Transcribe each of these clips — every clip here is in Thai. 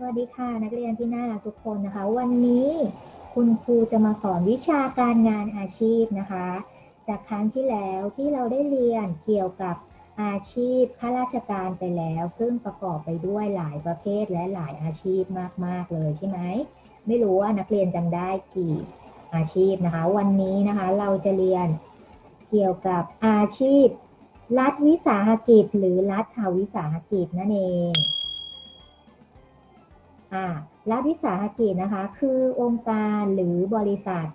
สวัสดีค่ะนักเรียนที่น่ารักทุกคนนะคะ วันนี้คุณครูจะมาสอนวิชาการงานอาชีพนะคะ จากครั้งที่แล้วที่เราได้เรียนเกี่ยวกับอาชีพข้าราชการไปแล้ว ซึ่งประกอบไปด้วยหลายประเภทและหลายอาชีพมาก ๆ เลยใช่ไหมไม่รู้ว่านักเรียนจำได้กี่อาชีพนะคะ วันนี้นะคะเราจะเรียนเกี่ยวกับอาชีพ รัฐวิสาหกิจ หรือรัฐวิสาหกิจนั่นเอง รัฐวิสาหกิจนะคะคือองค์การหรือบริษัท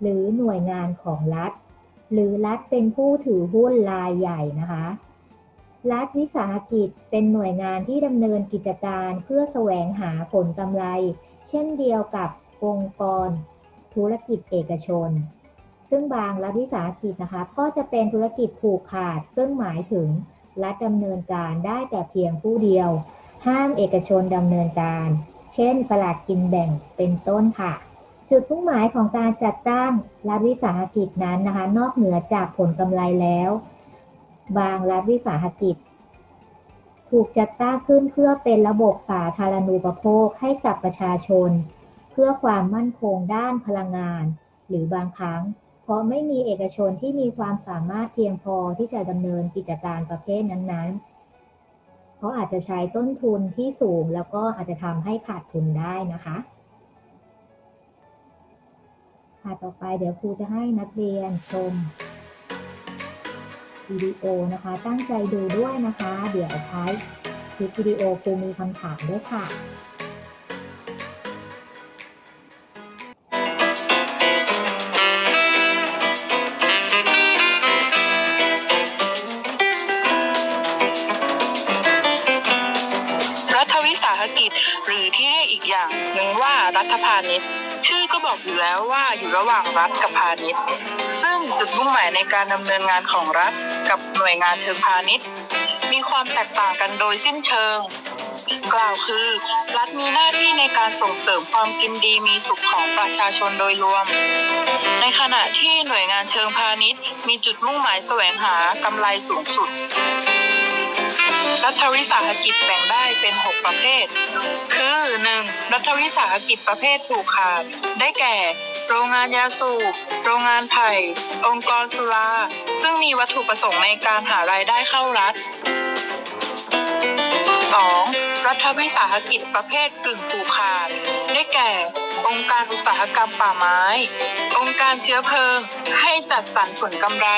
หรือหน่วยงานของรัฐ หรือรัฐเป็นผู้ถือหุ้นรายใหญ่นะคะ รัฐวิสาหกิจเป็นหน่วยงานที่ดำเนินกิจการเพื่อแสวงหาผลกำไร เช่นเดียวกับองค์กร ธุรกิจเอกชน ซึ่งบางรัฐวิสาหกิจนะคะก็จะเป็นธุรกิจผูกขาด ซึ่งหมายถึงรัฐดำเนินการได้แต่เพียงผู้เดียว ห้ามเอกชนดำเนินการ เช่นสลากกินแบ่งเป็นต้นค่ะ จุดมุ่งหมายของการจัดตั้งรัฐวิสาหกิจนั้นนะคะ นอกเหนือจากผลกำไรแล้ว บางรัฐวิสาหกิจ ถูกจัดตั้งขึ้นเพื่อเป็นระบบสาธารณูปโภคให้กับประชาชน เพื่อความมั่นคงด้านพลังงาน หรือบางครั้ง เพราะไม่มีเอกชนที่มีความสามารถเพียงพอที่จะดำเนินกิจการประเภทนั้นๆ เพราะอาจจะใช้ต้นทุนที่สูง แล้วก็อาจจะทำให้ขาดทุนได้นะคะค่ะต่อไปเดี๋ยวครูจะให้นักเรียนชมวิดีโอนะคะ ตั้งใจดูด้วยนะคะ เดี๋ยวท้ายคลิปวิดีโอครูมีคำถามด้วยค่ะ รัฐพาณิชย์ ชื่อก็บอกอยู่แล้วว่าอยู่ระหว่างรัฐกับพาณิชย์ ซึ่งจุดมุ่งหมายในการดำเนินงานของรัฐกับหน่วยงานเชิงพาณิชย์ มีความแตกต่างกันโดยสิ้นเชิง กล่าวคือ รัฐมีหน้าที่ในการส่งเสริมความกินดีมีสุขของประชาชนโดยรวม ในขณะที่หน่วยงานเชิงพาณิชย์ มีจุดมุ่งหมายแสวงหากำไรสูงสุด รัฐวิสาหกิจแบ่งได้เป็น 6 ประเภท คือ 1. รัฐวิสาหกิจประเภทผูกขาด ได้แก่ โรงงานยาสูบ โรงงานไผ่ องค์กรสุรา ซึ่งมีวัตถุประสงค์ในการหารายได้เข้ารัฐ 2. รัฐวิสาหกิจประเภทกึ่งผูกขาด ได้แก่ องค์การอุตสาหกรรมป่าไม้ องค์การเชื้อเพลิง ให้จัดสรรผลกำไร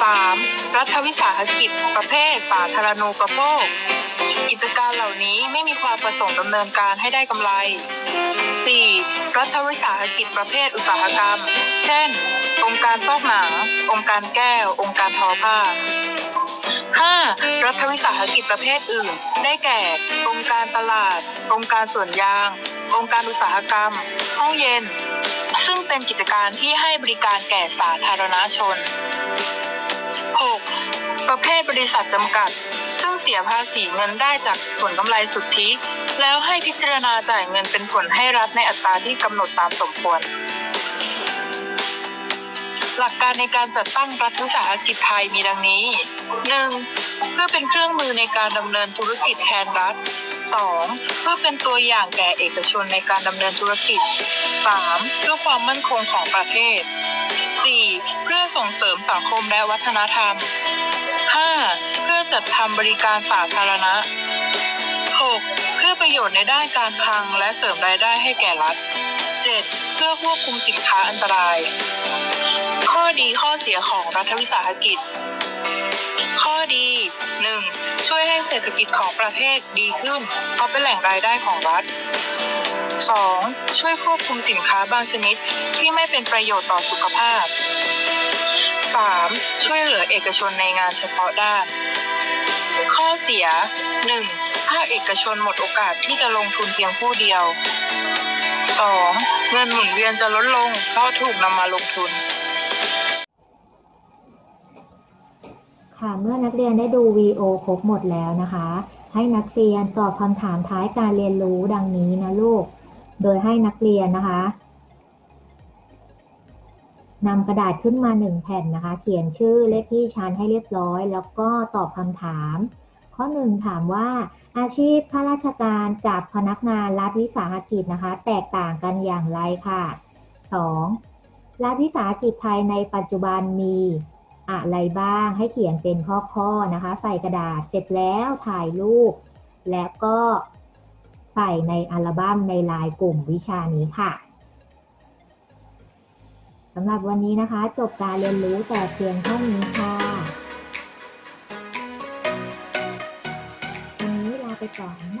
3. รัฐวิสาหกิจ ประเภทสาธารณูปโภค กิจการเหล่านี้ไม่มีความประสงค์ดำเนินการให้ได้กำไร 4. รัฐวิสาหกิจประเภทอุตสาหกรรม เช่น องค์การฟอกหนัง องค์การแก้ว องค์การทอผ้า 5. รัฐวิสาหกิจประเภทอื่น ได้แก่ องค์การตลาด องค์การส่วนยาง องค์การอุตสาหกรรม ห้องเย็น ซึ่งเป็นกิจการที่ให้บริการแก่สาธารณชน ประเภทบริษัทจำกัด ซึ่งเสียภาษีเงินได้จากผลกำไรสุทธิ แล้วให้พิจารณาจ่ายเงินเป็นผลให้รัฐในอัตราที่กำหนดตามสมควร หลักการในการจัดตั้งรัฐวิสาหกิจไทยมีดังนี้ 1. เพื่อเป็นเครื่องมือในการดำเนินธุรกิจแทนรัฐ 2. เพื่อเป็นตัวอย่างแก่เอกชนในการดำเนินธุรกิจ 3. เพื่อความมั่นคงของประเทศ 4. เพื่อส่งเสริมสังคมและวัฒนธรรม จัดทำบริการสาธารณะ 6. เพื่อประโยชน์ในด้านการคลังและเสริมรายได้ให้แก่รัฐ 7. เพื่อควบคุมสินค้าอันตราย ข้อดีข้อเสียของรัฐวิสาหกิจ ข้อดี 1. ช่วยให้เศรษฐกิจของประเทศดีขึ้น เพราะเป็นแหล่งรายได้ของรัฐ 2. ช่วยควบคุมสินค้าบางชนิดที่ไม่เป็นประโยชน์ต่อสุขภาพ 3. ช่วยเหลือเอกชนในงานเฉพาะด้าน ข้อเสีย 1. ภาคเอกชนหมดโอกาสที่จะลงทุนเพียงผู้เดียว 2. เงินหมุนเวียนจะลดลงเพราะถูกนำมาลงทุน ค่ะเมื่อนักเรียนได้ดูวีโอครบหมดแล้วนะคะ ให้นักเรียนตอบคำถามท้ายการเรียนรู้ดังนี้นะลูก โดยให้นักเรียนนะคะนำกระดาษขึ้นมาหนึ่งแผ่นนะคะ เขียนชื่อเลขที่ชั้นให้เรียบร้อย แล้วก็ตอบคำถาม ข้อหนึ่งถามว่าอาชีพข้าราชการกับพนักงานรัฐวิสาหกิจนะคะ แตกต่างกันอย่างไรค่ะ 2. รัฐวิสาหกิจไทยในปัจจุบันมีอะไรบ้างให้เขียนเป็นข้อๆนะคะ ใส่กระดาษเสร็จแล้วถ่ายรูป และก็ใส่ในอัลบั้มในไลน์กลุ่มวิชานี้ค่ะสำหรับวันนี้นะคะ จบการเรียนรู้แต่เพียงเท่านี้ค่ะ วั